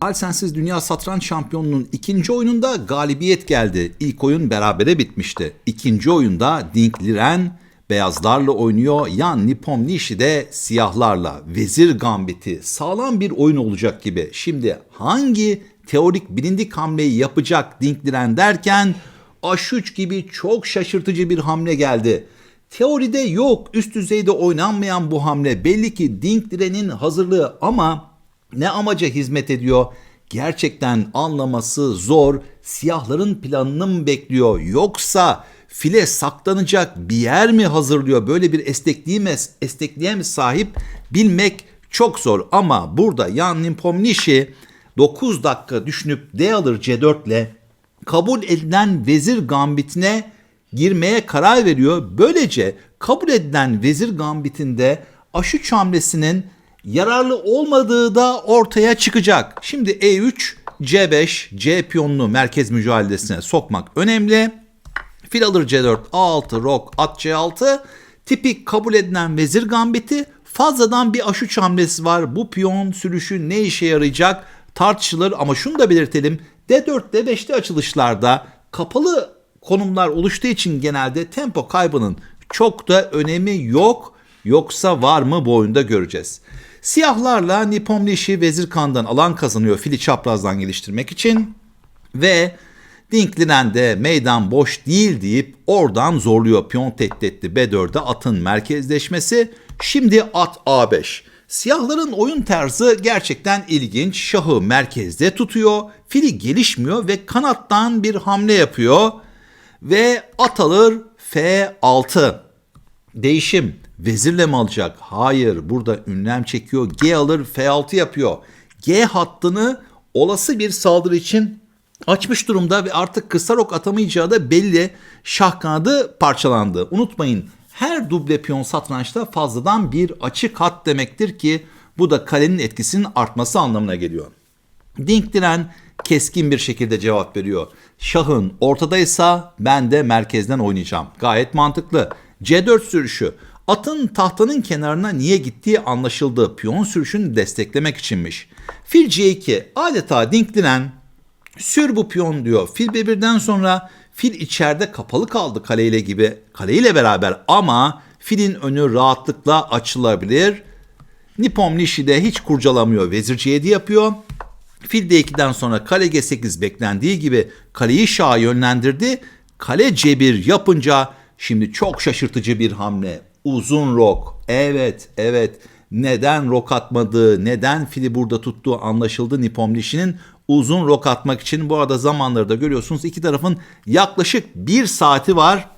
Alsensiz Dünya Satranç Şampiyonu'nun ikinci oyununda galibiyet geldi. İlk oyun berabere bitmişti. İkinci oyunda Ding Liren beyazlarla oynuyor. Yan Nipomniachtchi de siyahlarla. Vezir Gambit'i sağlam bir oyun olacak gibi. Şimdi hangi teorik bilindik hamleyi yapacak Ding Liren derken H3 gibi çok şaşırtıcı bir hamle geldi. Teoride yok, üst düzeyde oynanmayan bu hamle belli ki Ding Liren'in hazırlığı ama ne amaca hizmet ediyor? Gerçekten anlaması zor. Siyahların planını mı bekliyor? Yoksa file saklanacak bir yer mi hazırlıyor? Böyle bir esnekliğe mi, esnekliğe mi sahip bilmek çok zor. Ama burada Yan Nimpomniachtchi 9 dakika düşünüp D alır C4 ile kabul edilen vezir gambitine girmeye karar veriyor. Böylece kabul edilen vezir gambitinde H3 hamlesinin yararlı olmadığı da ortaya çıkacak. Şimdi E3, C5, C piyonunu merkez mücadelesine sokmak önemli. Fil alır C4, A6, rok, at C6. Tipik kabul edilen vezir gambiti fazladan bir H3 hamlesi var. Bu piyon sürüşü ne işe yarayacak tartışılır ama şunu da belirtelim. D4, D5'te açılışlarda kapalı konumlar oluştuğu için genelde tempo kaybının çok da önemi yok. Yoksa var mı bu oyunda göreceğiz. Siyahlarla Nipomniachtchi vezir kandan alan kazanıyor fili çaprazdan geliştirmek için. Ve Dinklinen de meydan boş değil deyip oradan zorluyor piyon tehditli B4'e atın merkezleşmesi. Şimdi at A5. Siyahların oyun tarzı gerçekten ilginç. Şahı merkezde tutuyor. Fili gelişmiyor ve kanattan bir hamle yapıyor. Ve at alır F6. Değişim. Vezirle mi alacak? Hayır. Burada ünlem çekiyor. G alır F6 yapıyor. G hattını olası bir saldırı için açmış durumda ve artık kısa rok atamayacağı da belli. Şah kanadı parçalandı. Unutmayın her duble piyon satrançta fazladan bir açık hat demektir ki bu da kalenin etkisinin artması anlamına geliyor. Dink diren keskin bir şekilde cevap veriyor. Şahın ortadaysa ben de merkezden oynayacağım. Gayet mantıklı. C4 sürüşü. Atın tahtanın kenarına niye gittiği anlaşıldı. Piyon sürüşünü desteklemek içinmiş. Fil C2 adeta dinkliren sür bu piyon diyor. Fil B1'den sonra fil içeride kapalı kaldı kaleyle gibi. Kaleyle beraber ama filin önü rahatlıkla açılabilir. Nipomniachtchi de hiç kurcalamıyor. Vezir C7 yapıyor. Fil D2'den sonra kale G8 beklendiği gibi kaleyi şaha yönlendirdi. Kale C1 yapınca şimdi çok şaşırtıcı bir hamle. Uzun rok. Evet, evet. Neden rok atmadığı, neden fili burada tuttuğu anlaşıldı Nipomniachtchi'nin uzun rok atmak için. Bu arada zamanları da görüyorsunuz. iki tarafın yaklaşık bir saati var.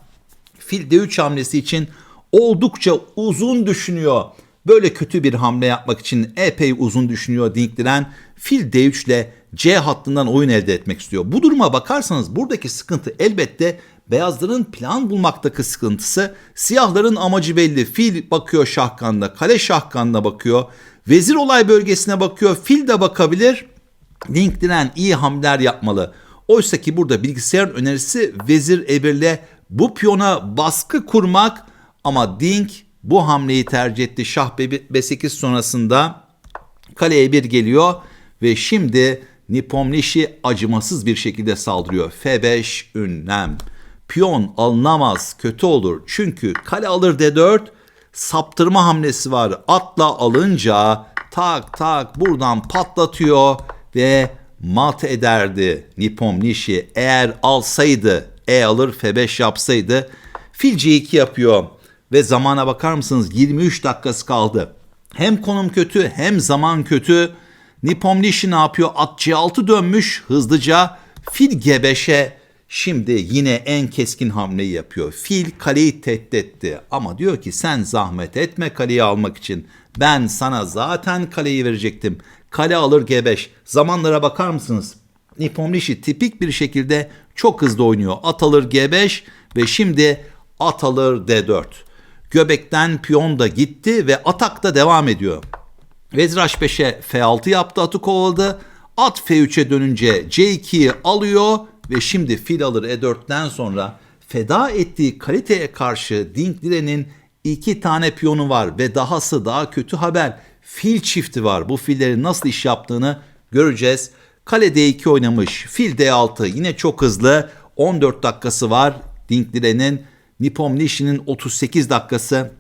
Fil D3 hamlesi için oldukça uzun düşünüyor. Böyle kötü bir hamle yapmak için epey uzun düşünüyor Dinkliren. Fil D3 ile C hattından oyun elde etmek istiyor. Bu duruma bakarsanız buradaki sıkıntı elbette beyazların plan bulmaktaki sıkıntısı. Siyahların amacı belli. Fil bakıyor şahkanda, kale şahkanına bakıyor. Vezir olay bölgesine bakıyor. Fil de bakabilir. Dinkliren iyi hamleler yapmalı. Oysa ki burada bilgisayarın önerisi vezir E1'le bu piyona baskı kurmak ama Dink bu hamleyi tercih etti. Şah B8 sonrasında kale E1 geliyor ve şimdi Nipomniachtchi acımasız bir şekilde saldırıyor. F5 ünlem. Piyon alınamaz, kötü olur. Çünkü kale alır D4, saptırma hamlesi var. Atla alınca tak tak buradan patlatıyor ve mat ederdi Nipomniachtchi. Eğer alsaydı, E alır F5 yapsaydı fil C2 yapıyor. Ve zamana bakar mısınız 23 dakikası kaldı. Hem konum kötü hem zaman kötü. Nipomniachtchi ne yapıyor? At C6 dönmüş hızlıca. Fil G5'e şimdi yine en keskin hamleyi yapıyor. Fil kaleyi tehdit etti. Ama diyor ki sen zahmet etme kaleyi almak için. Ben sana zaten kaleyi verecektim. Kale alır G5. Zamanlara bakar mısınız? Nipomniachtchi tipik bir şekilde çok hızlı oynuyor. At alır G5 ve şimdi at alır D4. Göbekten piyon da gitti ve atak da devam ediyor. Vezir H5'e F6 yaptı atı kovaladı. At F3'e dönünce C2'yi alıyor ve şimdi fil alır E4'ten sonra feda ettiği kaliteye karşı Dink Lire'nin iki tane piyonu var ve dahası daha kötü haber fil çifti var. Bu fillerin nasıl iş yaptığını göreceğiz. Kale D2 oynamış. Fil D6 yine çok hızlı. 14 dakikası var. Dink Liren'in. Nippon Nishi'nin 38 dakikası.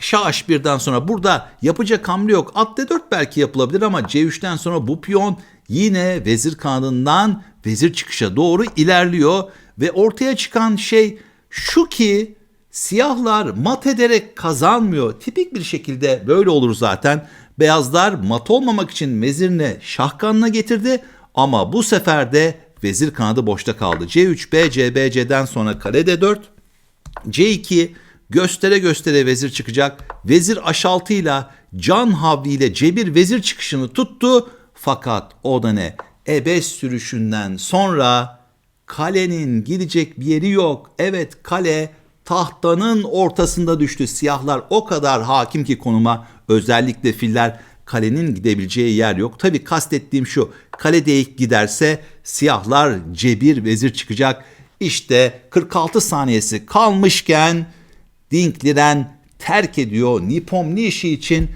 Şah H1'den sonra burada yapacak hamle yok. At D4 belki yapılabilir ama C3'ten sonra bu piyon yine vezir kanadından vezir çıkışa doğru ilerliyor. Ve ortaya çıkan şey şu ki siyahlar mat ederek kazanmıyor. Tipik bir şekilde böyle olur zaten. Beyazlar mat olmamak için vezirini şah kanına getirdi ama bu sefer de vezir kanadı boşta kaldı. C3, B, C, B, C'den sonra kare D4, C2 göstere göstere vezir çıkacak. Vezir H6 ile can havliyle C1 vezir çıkışını tuttu. Fakat o da ne? Ebes sürüşünden sonra kalenin gidecek bir yeri yok. Evet kale tahtanın ortasında düştü. Siyahlar o kadar hakim ki konuma özellikle filler kalenin gidebileceği yer yok. Tabi kastettiğim şu kale D2 giderse siyahlar C1 vezir çıkacak. İşte 46 saniyesi kalmışken Dink Liren terk ediyor Nippon Nishi için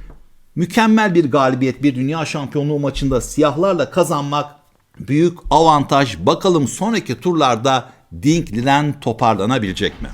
mükemmel bir galibiyet bir dünya şampiyonluğu maçında siyahlarla kazanmak büyük avantaj. Bakalım sonraki turlarda Dink Liren toparlanabilecek mi?